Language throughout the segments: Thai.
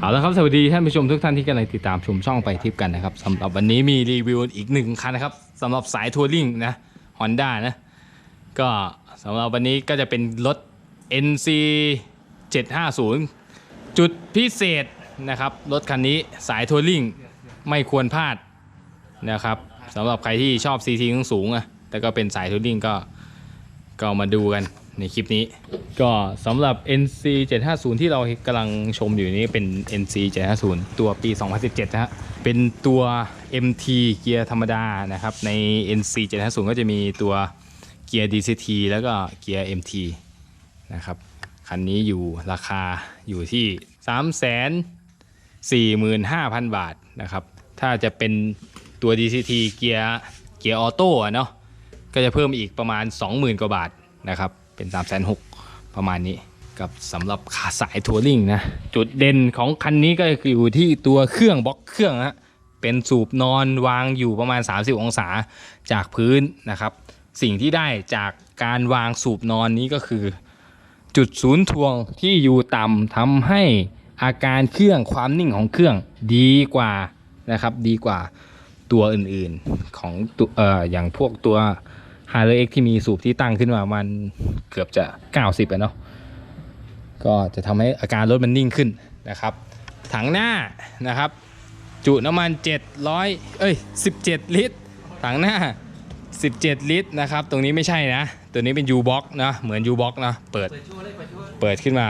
เอาละครับสวัสดีท่านผู้ชมทุกท่านที่กำลังติดตามชมช่องไปทิปกันนะครับสำหรับวันนี้มีรีวิวอีกหนึ่งคันนะครับสำหรับสายทัวริงนะ Honda นะก็สำหรับวันนี้ก็จะเป็นรถ NC 750 จุดพิเศษนะครับรถคันนี้สายทัวริงไม่ควรพลาดนะครับสำหรับใครที่ชอบ CT สูงๆอะแต่ก็เป็นสายทัวริงก็ก็มาดูกัน ในคลิปนี้ ก็สำหรับ NC 750ที่เรากำลังชมอยู่นี้เป็น NC 750ตัวปี 2017 นะฮะ เป็นตัว MT เกียร์ธรรมดานะครับ ใน NC 750ก็จะมีตัวเกียร์ DCT แล้วก็เกียร์ MT นะครับ คันนี้อยู่ราคาอยู่ที่ 345,000 บาทนะครับ ถ้าจะเป็นตัว DCT เกียร์เกียร์ออโต้เนาะก็จะเพิ่มอีกประมาณ 20,000 กว่าบาทนะครับ เป็น3 6 0 0 0ประมาณนี้กับสำหรับขาสายทัวริงนะจุดเด่นของคันนี้ก็คืออยู่ที่ตัวเครื่องบล็อกเครื่องฮะเป็นสูบนอนวางอยู่ประมาณ 30 องศาจากพื้นนะครับ สิ่งที่ได้จากการวางสูบนอนนี้ก็คือ จุดศูนย์ทวงที่อยู่ต่ำทำให้อาการเครื่องความนิ่งของเครื่องดีกว่านะครับดีกว่าตัวอื่นๆของตัวเอ่ออย่างพวกตัว h a r l e y X ที่มีสูบที่ตั้งขึ้นมามันเกือบจะ 90อะเนาะก็จะทำให้อาการรถมันนิ่งขึ้นนะครับ ถังหน้านะครับ จุน้ำมัน 700 เอ้ย 17 ลิตร ถังหน้า 17 ลิตรนะครับ ตรงนี้ไม่ใช่นะ ตัวนี้เป็น U-Box นะเหมือน U-Box นะเปิดเปิดเปิดขึ้นมา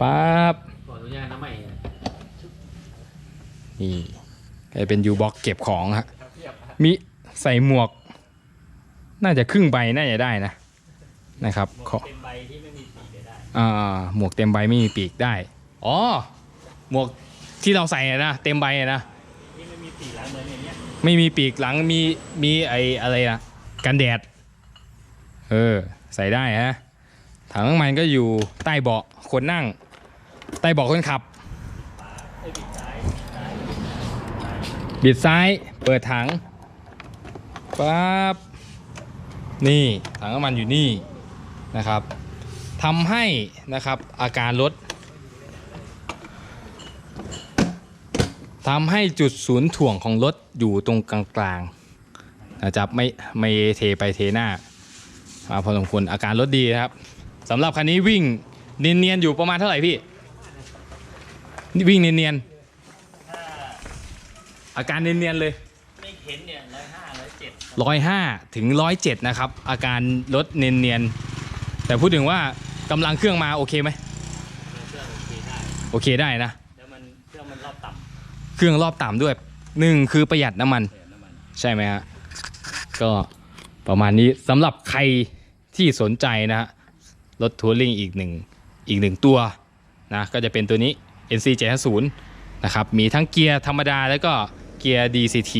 ปั๊บนี่เป็น U-Box เก็บของฮะมีใส่หมวก น่าจะครึ่งใบน่าจะได้นะนะครับขอเต็มใบที่ไม่มีสีก็ได้อ่าหมวกเต็มใบไม่มีปีกได้อ๋อหมวกที่เราใส่อะนะเต็มใบอะนะที่ไม่มีสีหลังเหมือนอย่างเงี้ยไม่มีปีกหลังมีมีไออะไรนะกันแดดเออใส่ได้ฮะถังน้ำมันก็อยู่ใต้เบาะคนนั่ง ใต้เบาะคนขับไอ้ยบิดซ้ายบิดซ้ายเปิดถังปั๊บ นี่ถังน้ำมันอยู่นี่นะครับทำให้นะครับอาการรถทำให้จุดศูนย์ถ่วงของรถอยู่ตรงกลางๆนะครับไม่ไม่เทไปเทหน้ามาพอสมควรอาการรถดีนะครับสำหรับคันนี้วิ่งเนียนๆอยู่ประมาณเท่าไหร่พี่วิ่งเนียนๆอาการเนียนๆเลยไม่เข็นเนี่ยร้อยห้าร้อย ร้อยห้าถึงร้อยเจ็ดนะครับ อาการรถเนียนๆ แต่พูดถึงว่ากำลังเครื่องมาโอเคไหมเครื่องโอเคได้โอเคได้นะแล้วมันเครื่องมันรอบต่เครื่องรอบต่ำด้วยหนึ่งคือประหยัดน้ำมันำเสียน้ำมัน ใช่ไหมฮะก็ประมาณนี้สำหรับใครที่สนใจนะฮะรถทัวริงอีกหนึ่งอีกหนึ่งตัวนะก็จะเป็นตัวนี้ NC 750นะครับมีทั้งเกียร์ธรรมดาแล้วก็เกียร์ DCT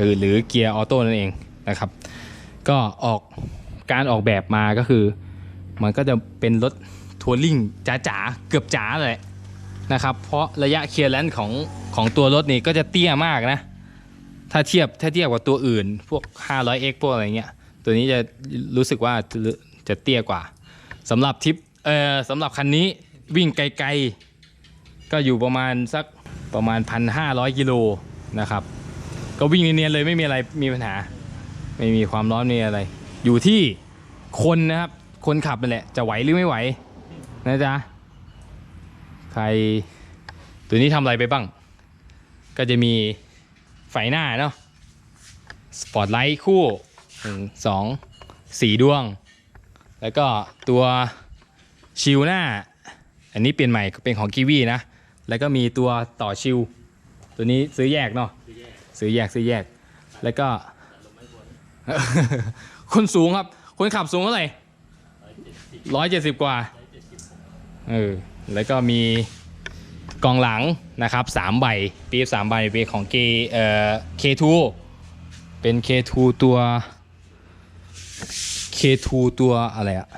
คือหรือเกียร์ออโต้นั่นเองนะครับ ก็ออกการออกแบบมาก็คือ มันก็จะเป็นรถทัวริงจ๋าๆ เกือบจ๋าเลยนะครับ เพราะระยะเคลียร์แลนซ์ของของตัวรถนี่ก็จะเตี้ยมากนะ ถ้าเทียบถ้าเทียบกับตัวอื่น พวก 500x พวกอะไรเงี้ย ตัวนี้จะรู้สึกว่าจะจะเตี้ยกว่าสำหรับทิปเอ่อสำหรับคันนี้วิ่งไกลๆ ก็อยู่ประมาณสักประมาณ 1,500 กิโลนะครับ ก็วิ่งเนียนๆเลยไม่มีอะไรมีปัญหา ไม่มีความร้อนมีอะไร อยู่ที่คนนะครับ คนขับนั่นแหละ จะไหวหรือไม่ไหว นะจ๊ะ ใคร ตัวนี้ทำอะไรไปบ้าง ก็จะมีไฟหน้าเนาะสปอตไลท์คู่หนึ่งสองสี่ดวง แล้วก็ตัวชิลหน้า อันนี้เปลี่ยนใหม่เป็นของกีวีนะ แล้วก็มีตัวต่อชิลตัวนี้ซื้อแยกเนาะ ซื้อแยกซื้อแยก แล้วก็ คนสูงครับ คนขับสูงเท่าไหร่ร้อยเจ็ดสิบกว่าเออแล้วก็มีกองหลังนะครับสามใบปี๊บสามใบเป็นของ K เอ่อ K2 เป็น K2 ตัว K2 ตัวอะไรอะ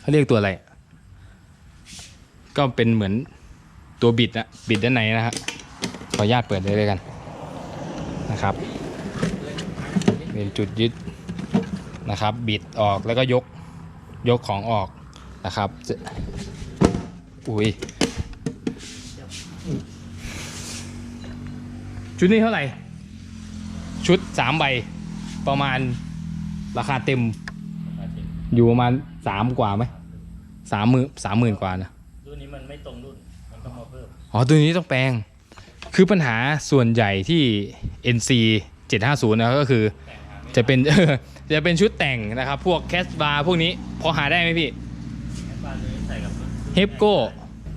เขาเรียกตัวอะไร ก็เป็นเหมือนตัวบิดอะบิดด้านในนะฮะขออนุญาตเปิดเลยเลยกัน นะครับเป็นจุดยึดนะครับ บิดออกแล้วก็ยกยกของออกนะครับอุ้ยชุดนี้เท่าไหร่ ชุดสามใบประมาณราคาเต็ม อยู่ประมาณสามกว่าไหมสามหมื่นสามหมื่นกว่านะรุ่นนี้มันไม่ตรงรุ่นมันต้องมาเพิ่มอ๋อตัวนี้ต้องแปลง คือปัญหาส่วนใหญ่ที่ NC 750นะก็คือแต่งหาไม่จะเป็นจะเป็นชุดแต่งนะครับ พวกแคสบาร์พวกนี้พอหาได้ไหมพี่ได้บ้านนี้ใส่กับรุ่นเฮปโก้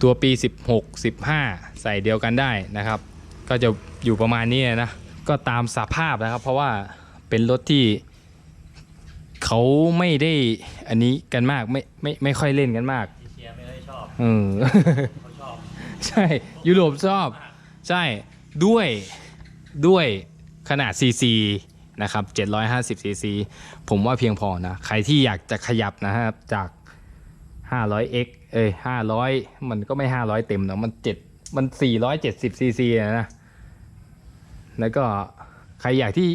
ตัวปี 16 15 ใส่เดียวกันได้นะครับ ก็จะอยู่ประมาณนี้นะ ก็ตามสภาพนะครับ เพราะว่าเป็นรถที่เขาไม่ได้อันนี้กันมากไม่ไม่ไม่ค่อยเล่นกันมากที่เชียร์ไม่ได้ชอบเออเขาชอบ ใช่ยุโรปชอบ ใช่ด้วยด้วยขนาด CC นะครับ750 CC ผมว่าเพียงพอนะ ใครที่อยากจะขยับนะครับจาก 500x เอ้ย500 มันก็ไม่ 500 เต็มนะมัน7มัน 470 CC อะนะ แล้วก็ใครอยากที่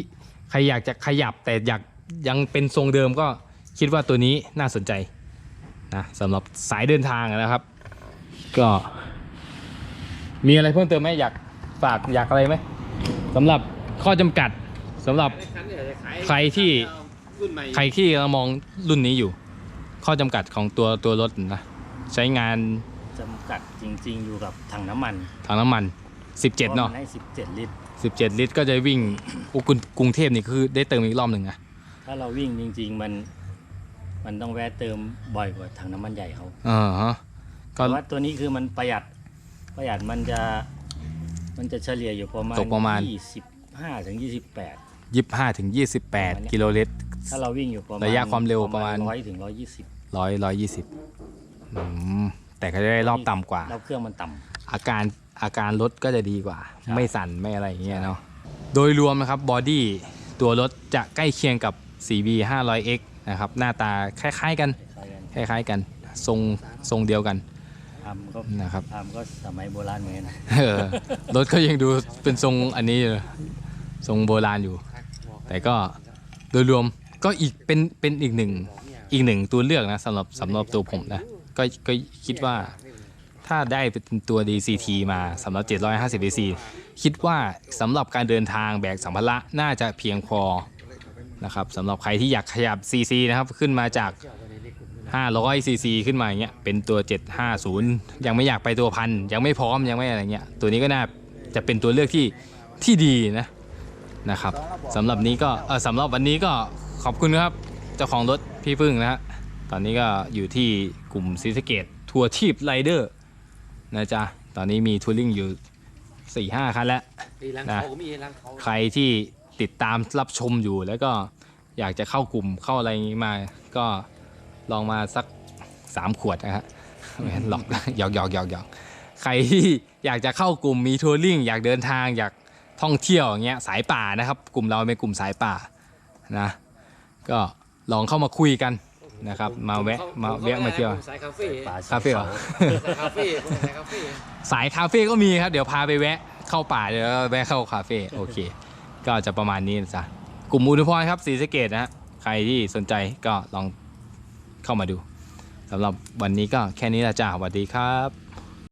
ใครอยากจะขยับแต่อยากยังเป็นทรงเดิมก็คิดว่าตัวนี้น่าสนใจนะสำหรับสายเดินทางนะครับ ก็มีอะไรเพิ่มเติมไหมอยาก ฝากอยากอะไรไหมสำหรับข้อจำกัดสำหรับ ใครที่ใครที่เรามองรุ่นนี้อยู่ ข้อจำกัดของตัวตัวรถนะใช้งานจำกัดจริง ๆ อยู่กับถังน้ำมันถังน้ำมัน 17 เนาะ พรมัให้17ลิตร 17 ลิตรก็จะวิ่งอุกรุงกรุงเทพนี่คือได้เติมอีกรอบหนึ่งอะถ้าเราวิ่งจริง ๆ มัน มันต้องแวะเติมบ่อยกว่าถังน้ำมันใหญ่เขาอ่าฮะก็ แต่ว่าตัวนี้คือมันประหยัดประหยัดมันจะ มันจะเฉลี่ยอยู่ประมาณตกประมาณ25ถึง28 25ถึง28กิโลลิตร ถ้าเราวิ่งอยู่ประมาณระยะความเร็วประมาณ100ถึง120ร้อยร้อยยี่สิบแต่ก็จะได้รอบต่ำกว่า แล้วเครื่องมันต่ำอาการอาการรถก็จะดีกว่า ไม่สั่นไม่อะไรอย่างเงี้ยเนาะโดยรวมนะครับบอดี้ตัวรถจะใกล้เคียงกับ 4B 500X นะครับหน้าตาคล้ายๆกัน คล้ายกันคล้ายๆกัน ทรงทรงเดียวกัน ทำก็นะครับ ทำก็สมัยโบราณเหมือนกันนะเออรถก็ยังดูเป็นทรงอันนี้อยู่ทรงโบราณอยู่ แต่ก็โดยรวมก็อีกเป็นเป็นอีกหนึ่งอีกหนึ่งตัวเลือกนะสำหรับสำหรับตัวผมนะก็ก็คิดว่าถ้าได้เป็นตัว DCT มาสำหรับ 750 DC คิดว่าสำหรับการเดินทางแบกสัมภาระน่าจะเพียงพอนะครับสำหรับใครที่อยากขยับ CC นะครับขึ้นมาจาก 500 cc ขึ้นมาอย่างเงี้ยเป็นตัว 750 ยังไม่อยากไปตัวพันยังไม่พร้อมยังไม่อะไรเงี้ยตัวนี้ก็น่าจะเป็นตัวเลือกที่ที่ดีนะนะครับสำหรับนี้ก็เออสำหรับวันนี้ก็ขอบคุณครับ เจ้าของรถพี่พึ่งนะฮะตอนนี้ก็อยู่ที่กลุ่มซีสะเกตทัวร์ทีปไรเดอร์นะจ๊ะตอนนี้มีทัวริงอยู่ 4-5 คันแล้วมีรังนะเขาก็มีรังเขาใครที่ติดตามรับชมอยู่แล้วก็อยากจะเข้ากลุ่มเข้าอะไรอย่างนี้มาก็ ลองมาสักสามขวดนะฮะไม่หลอกหยอกหยอกหยอกหยอกใครที่อยากจะเข้ากลุ่มมีทัวริงอยากเดินทางอยากท่องเที่ยวอย่างเงี้ยสายป่านะครับ กลุ่มเราเป็นกลุ่มสายป่านะก็ลองเข้ามาคุยกันนะครับ มาแวะมาแวะมาเที่ยวสายคาเฟ่ป่าคาเฟ่เหรอสายคาเฟ่สายคาเฟ่สายคาเฟ่ก็มีครับ เดี๋ยวพาไปแวะเข้าป่าเดี๋ยวแวะเข้าคาเฟ่โอเค ก็จะประมาณนี้นะจ๊ะกลุ่มอุทุพรครับสีสะเกตนะฮะใครที่สนใจก็ลอง เข้ามาดูสำหรับวันนี้ก็แค่นี้ละจ้าสวัสดีครับ